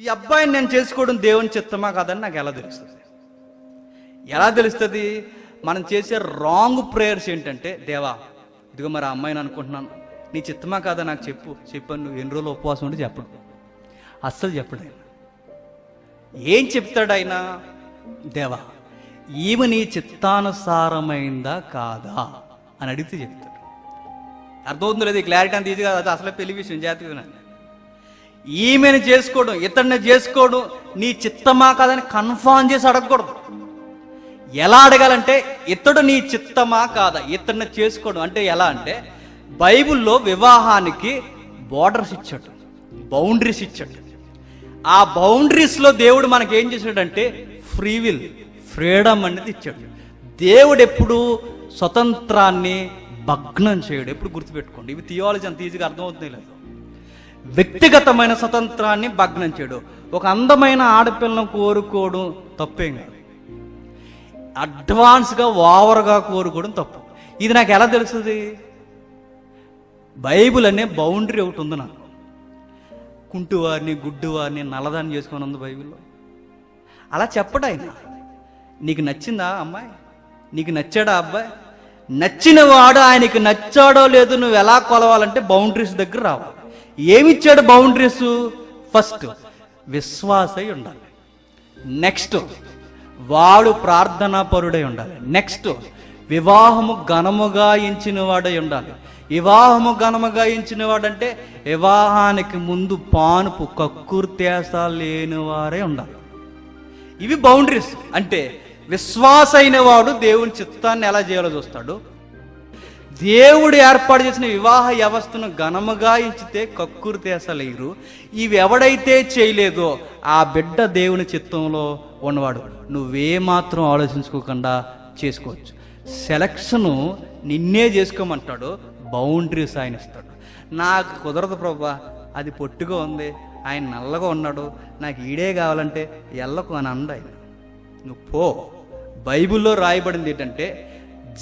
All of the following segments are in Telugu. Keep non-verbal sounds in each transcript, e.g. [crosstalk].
ఈ అబ్బాయిని నేను చేసుకోవడం దేవుని చిత్తమా కాదని నాకు ఎలా తెలుస్తుంది? ఎలా తెలుస్తుంది? మనం చేసే రాంగ్ ప్రేయర్స్ ఏంటంటే దేవా ఇదిగో మరి ఆ అమ్మాయిని అనుకుంటున్నాను. నీ చిత్తమా కాదా నాకు చెప్పు. చెప్పాను నువ్వు ఎన్ని రోజులు ఉపవాసం ఉండి చెప్పడు అస్సలు చెప్పడు ఆయన. ఏం చెప్తాడు ఆయన దేవా ఈమె నీ చిత్తానుసారమైందా కాదా అని అడిగితే చెప్తాడు. అర్థమవుతుంది లేదు క్లారిటీ అంత ఈజీగా కాదు. అసలు పెళ్ళి విషయం జాతీయ ఈమెను చేసుకోవడం ఇతన్ని చేసుకోవడం నీ చిత్తమా కాదని కన్ఫామ్ చేసి అడగకూడదు. ఎలా అడగాలంటే ఇతడు నీ చిత్తమా కాదా ఇతన్ని చేసుకోవడం అంటే ఎలా అంటే బైబిల్లో వివాహానికి బార్డర్స్ ఇచ్చాడు బౌండరీస్ ఇచ్చాడు. ఆ బౌండరీస్లో దేవుడు మనకి ఏం చేశాడంటే ఫ్రీ విల్ ఫ్రీడమ్ అనేది ఇచ్చాడు. దేవుడు ఎప్పుడు స్వతంత్రాన్ని భగ్నం చేయడు. ఎప్పుడు గుర్తుపెట్టుకోండి. ఇవి థియాలజీ అంత ఈజీగా అర్థమవుతుంది లేదు. వ్యక్తిగతమైన స్వతంత్రాన్ని భగ్నం చేయడు. ఒక అందమైన ఆడపిల్లను కోరుకోవడం తప్పేం కాదు. అడ్వాన్స్గా ఓవర్గా కోరుకోవడం తప్పు. ఇది నాకు ఎలా తెలుస్తుంది? బైబిల్ అనే బౌండరీ ఒకటి ఉంది నాకు. కుంటువారిని గుడ్డువారిని నల్లదాన్ని చేసుకొని ఉంది బైబిల్లో. అలా చెప్పడు ఆయన. నీకు నచ్చిందా అమ్మాయి? నీకు నచ్చాడా అబ్బాయి? నచ్చిన వాడు ఆయనకి నచ్చాడో లేదో నువ్వు ఎలా కొలవాలంటే బౌండరీస్ దగ్గర రావాలి. ఏమిచ్చాడు బౌండరీస్? ఫస్ట్ విశ్వాసై ఉండాలి. నెక్స్ట్ వాడు ప్రార్థనా పరుడై ఉండాలి. నెక్స్ట్ వివాహము ఘనముగా ఎంచిన వాడై ఉండాలి. వివాహము ఘనముగా ఎంచిన వాడంటే వివాహానికి ముందు పానుపు కక్కుర్తేస లేని వారే ఉండాలి. ఇవి బౌండరీస్. అంటే విశ్వాసైన వాడు దేవుని చిత్తాన్ని ఎలా చేయాలో చూస్తాడు. దేవుడు ఏర్పాటు చేసిన వివాహ వ్యవస్థను ఘనముగా ఇచ్చితే కక్కురు తేసలేరు. ఇవి ఎవడైతే చేయలేదో ఆ బిడ్డ దేవుని చిత్తంలో ఉన్నవాడు. నువ్వే మాత్రం ఆలోచించుకోకుండా చేసుకోవచ్చు. సెలక్షను నిన్నే చేసుకోమంటాడు బౌండరీస్ ఆయన ఇస్తాడు నాకు కుదరదు ప్రభా అది పొట్టుగా ఉంది ఆయన నల్లగా ఉన్నాడు నాకు ఈడే కావాలంటే ఎల్లకు అని అంద ఆయన. నువ్వు పో. బైబిల్లో రాయబడింది ఏంటంటే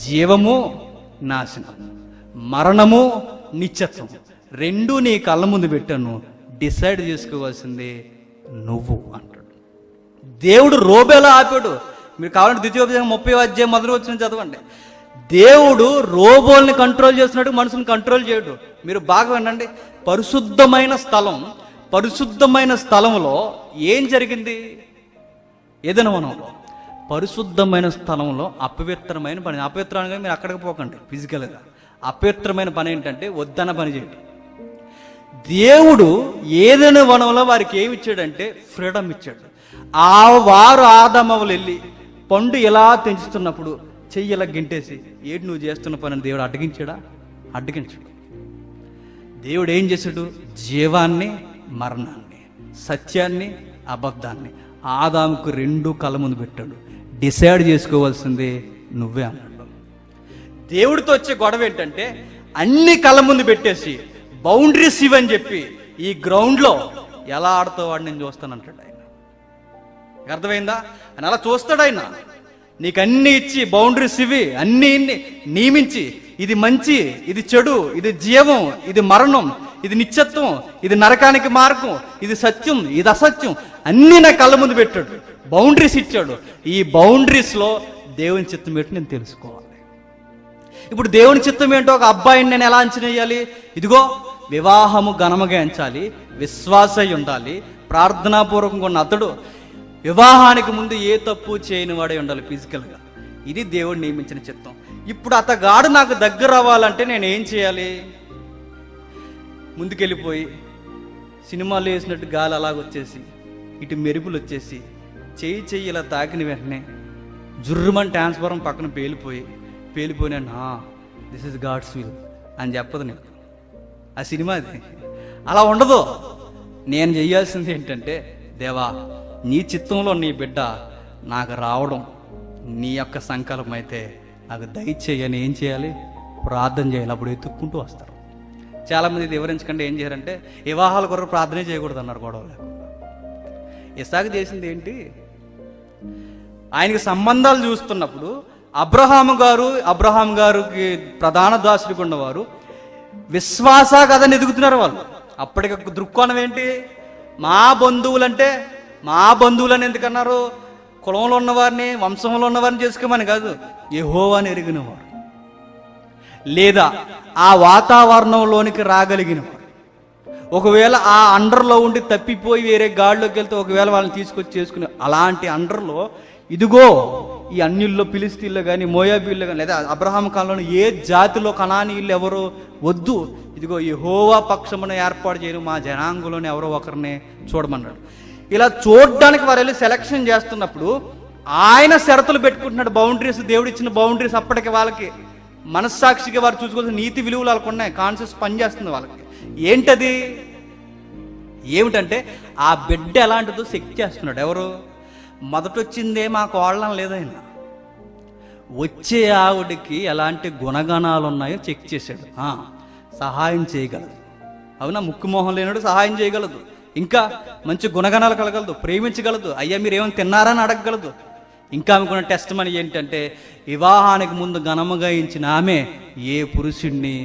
జీవము నాశనం. మరణము నిత్యత్వం. రెండు నీ కళ్ళ ముందు పెట్టాను. డిసైడ్ చేసుకోవాల్సింది నువ్వు అంటాడు. దేవుడు రోబేలా ఆపాడు? మీరు కావాలంటే ద్వితీయోపదేశం ముప్పై అధ్యాయం మొదలు వచ్చిన చదవండి. దేవుడు రోబోల్ని కంట్రోల్ చేస్తున్నాడు మనుషుని కంట్రోల్ చేయడు. మీరు బాగా వినండి. పరిశుద్ధమైన స్థలం పరిశుద్ధమైన స్థలంలో ఏం జరిగింది? ఏదైనా మనం పరిశుద్ధమైన స్థలంలో అపవిత్రమైన పని. అపవిత్రంగా మీరు అక్కడికి పోకండి ఫిజికల్గా అపవిత్రమైన పని ఏంటంటే వద్దన పని చేయండి. దేవుడు ఏదైనా వనంలో వారికి ఏమి ఇచ్చాడంటే ఫ్రీడమ్ ఇచ్చాడు. ఆ వారు ఆదమవులు వెళ్ళి పండు ఎలా తెంచుతున్నప్పుడు చెయ్యి ఇలా గింటేసి ఏడు నువ్వు చేస్తున్న పని దేవుడు అడ్డగించాడా? అడ్డగించాడు. దేవుడు ఏం చేశాడు? జీవాన్ని మరణాన్ని సత్యాన్ని అబద్ధాన్ని ఆదాముకు రెండు కళ్ళ ముందు పెట్టాడు. డిసైడ్ చేసుకోవాల్సింది నువ్వే అన్నాడు. దేవుడితో వచ్చే గొడవ ఏంటంటే అన్ని కళ్ళ ముందు పెట్టేసి బౌండరీస్ ఇవని చెప్పి ఈ గ్రౌండ్లో ఎలా ఆడుతావు వాడు నేను చూస్తానంటాడు ఆయన. అర్థమైందా? అని అలా చూస్తాడు ఆయన. నీకు అన్ని ఇచ్చి బౌండరీస్ ఇవి అన్ని నియమించి ఇది మంచి ఇది చెడు ఇది జీవం ఇది మరణం ఇది నిత్యత్వం ఇది నరకానికి మార్గం ఇది సత్యం ఇది అసత్యం. అన్ని నా కళ్ళ ముందు పెట్టాడు. బౌండరీస్ ఇచ్చాడు. ఈ బౌండరీస్లో దేవుని చిత్తం ఏంటో నేను తెలుసుకోవాలి. ఇప్పుడు దేవుని చిత్తం ఏంటో ఒక అబ్బాయిని నేను ఎలా అంచనా వేయాలి? ఇదిగో వివాహము ఘనముగా ఎంచాలి విశ్వాసై ఉండాలి ప్రార్థనాపూర్వకంగా ఉన్న అతడు వివాహానికి ముందు ఏ తప్పు చేయని వాడే ఉండాలి ఫిజికల్గా ఇది దేవుడు నియమించిన చిత్తం. ఇప్పుడు అతగాడు నాకు దగ్గర అవ్వాలంటే నేను ఏం చేయాలి? ముందుకెళ్ళిపోయి సినిమాలు వేసినట్టు గాలి అలాగొచ్చేసి ఇటు మెరుపులు వచ్చేసి చెయ్యి చెయ్యి ఇలా తాకిన వెంటనే జుర్రుమని ట్రాన్స్ఫారం పక్కన పేలిపోయి పేలిపోయినా దిస్ ఇస్ గాడ్స్ విల్ అని చెప్పదు నేను. ఆ సినిమా అది. అలా ఉండదు. నేను చేయాల్సింది ఏంటంటే దేవా నీ చిత్తంలో నీ బిడ్డ నాకు రావడం నీ యొక్క సంకల్పం అయితే నాకు దయచేయని ఏం చేయాలి? ప్రార్థన చేయాలి. అప్పుడు ఎత్తుక్కుంటూ వస్తాను చాలామంది ఇది వివరించకుండా ఏం చేయాలంటే వివాహాల కొరకు ప్రార్థనే చేయకూడదు అన్నారు గొడవలు. లేకుండా ఇసాకు చేసింది ఏంటి? ఆయనకి సంబంధాలు చూస్తున్నప్పుడు అబ్రహాము గారు అబ్రహాం గారికి ప్రధాన దాసుడికి ఉన్నవారు విశ్వాస కథని ఎదుగుతున్నారు వాళ్ళు. అప్పటికి దృక్కోణం ఏంటి? మా బంధువులంటే మా బంధువులని ఎందుకన్నారు? కులంలో ఉన్నవారిని వంశంలో ఉన్నవారిని చేసుకోమని కాదు. యెహోవాని ఎరిగినవారు. లేదా ఆ వాతావరణంలోనికి రాగలిగిన ఒకవేళ ఆ అండర్లో ఉండి తప్పిపోయి వేరే గాడిలోకి వెళ్తే ఒకవేళ వాళ్ళని తీసుకొచ్చి చేసుకుని అలాంటి అండర్లో ఇదిగో ఈ అన్యుల్లో పిలిస్తీల్లో కానీ మోయాబీల్లో కానీ లేదా అబ్రహాం కాలంలో ఏ జాతిలో కణానీయులు ఎవరు వద్దు. ఇదిగో ఈ హోవా పక్షమును ఏర్పాటు చేయడం మా జనాంగంలోని ఎవరో ఒకరిని చూడమన్నాడు. ఇలా చూడడానికి వారు వెళ్ళి సెలక్షన్ చేస్తున్నప్పుడు ఆయన షరతులు పెట్టుకుంటున్నాడు బౌండరీస్ దేవుడు ఇచ్చిన బౌండరీస్ అప్పటికి వాళ్ళకి. మనస్సాక్షిగా వారు చూసుకోవాల్సిన నీతి విలువలు వాళ్ళకు ఉన్నాయి. కాన్షియస్ పనిచేస్తుంది వాళ్ళకి. ఏంటది? ఏమిటంటే ఆ బిడ్డ ఎలాంటిదో చెక్ చేస్తున్నాడు. ఎవరు? మొదటొచ్చిందే మా కోళ్ళం లేదైనా వచ్చే ఆవిడకి ఎలాంటి గుణగణాలు ఉన్నాయో చెక్ చేశాడు. సహాయం చేయగలదు. అవునా? ముక్కు మొహం లేనుడు సహాయం చేయగలదు. ఇంకా మంచి గుణగణాలు కలగలదు. ప్రేమించగలదు. అయ్యా మీరు ఏమైనా తిన్నారని అడగగలదు. ఇంకా ఆమెకున్న టెస్ట్ మనీ ఏంటంటే వివాహానికి ముందు ఘనముగా ఇచ్చిన ఆమె ఏ పురుషుణ్ణి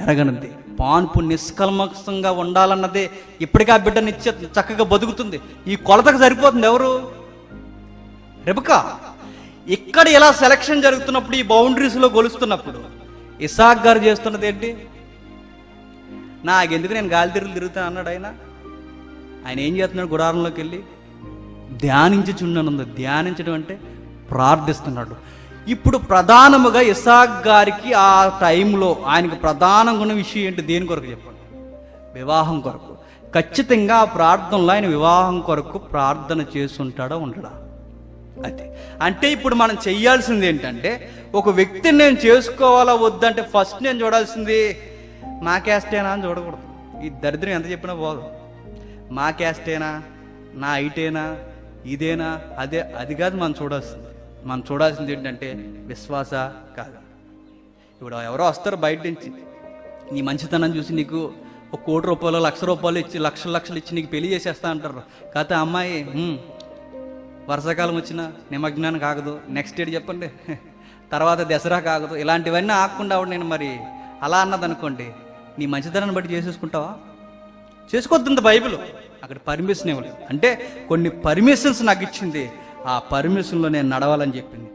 ఎరగనది. పాన్పు నిష్కల్మకంగా ఉండాలన్నదే ఇప్పటికే ఆ బిడ్డ నిత్య చక్కగా బతుకుతుంది. ఈ కొలతకు సరిపోతుంది ఎవరు? రెబక. ఇక్కడ ఇలా సెలక్షన్ జరుగుతున్నప్పుడు ఈ బౌండరీస్లో గొలుస్తున్నప్పుడు ఇసాక్ గారు చేస్తున్నది ఏంటి? నాకెందుకు నేను గాలి తిరుగులు తిరుగుతాను అన్నాడు ఆయన. ఆయన ఏం చేస్తున్నాడు గుడారంలోకి వెళ్ళి? ధ్యానించుచున్నానుంది ధ్యానించడం అంటే ప్రార్థిస్తున్నాడు. ఇప్పుడు ప్రధానముగా ఇసాక్ గారికి ఆ టైంలో ఆయనకు ప్రధానంగా ఉన్న విషయం ఏంటి? దేని కొరకు చెప్పండి? వివాహం కొరకు. ఖచ్చితంగా ఆ ప్రార్థనలో ఆయన వివాహం కొరకు ప్రార్థన చేసుంటాడా ఉండడా? అది. అంటే ఇప్పుడు మనం చేయాల్సింది ఏంటంటే ఒక వ్యక్తిని నేను చేసుకోవాలా వద్దంటే ఫస్ట్ నేను చూడాల్సింది మా క్యాస్టేనా అని చూడకూడదు. ఈ దరిద్రం ఎంత చెప్పినా పోదు. మా క్యాస్టేనా? నా ఐటేనా? ఇదేనా? అదే అది కాదు మనం చూడాల్సింది. మనం చూడాల్సింది ఏంటంటే విశ్వాస కాదు. ఇప్పుడు ఎవరో వస్తారు బయట నుంచి. నీ మంచితనం చూసి నీకు ఒక కోటి రూపాయలు లక్ష రూపాయలు ఇచ్చి లక్షలు లక్షలు ఇచ్చి నీకు పెళ్ళి చేసేస్తా అంటారు. కాకపోతే అమ్మాయి వర్షాకాలం వచ్చిన నిమజ్ఞానం కాగదు నెక్స్ట్ ఇయర్ చెప్పండి. [laughs] తర్వాత దసరా కాగదు ఇలాంటివన్నీ ఆకుండా నేను మరి అలా అన్నదనుకోండి నీ మంచితనాన్ని బట్టి చేసేసుకుంటావా? చేసుకోవద్దు బైబిల్. అక్కడ పర్మిషన్ ఇవ్వలేదు. అంటే కొన్ని పర్మిషన్స్ నాకు ఇచ్చింది. ఆ పర్మిషన్లో నేను నడవాలని చెప్పింది.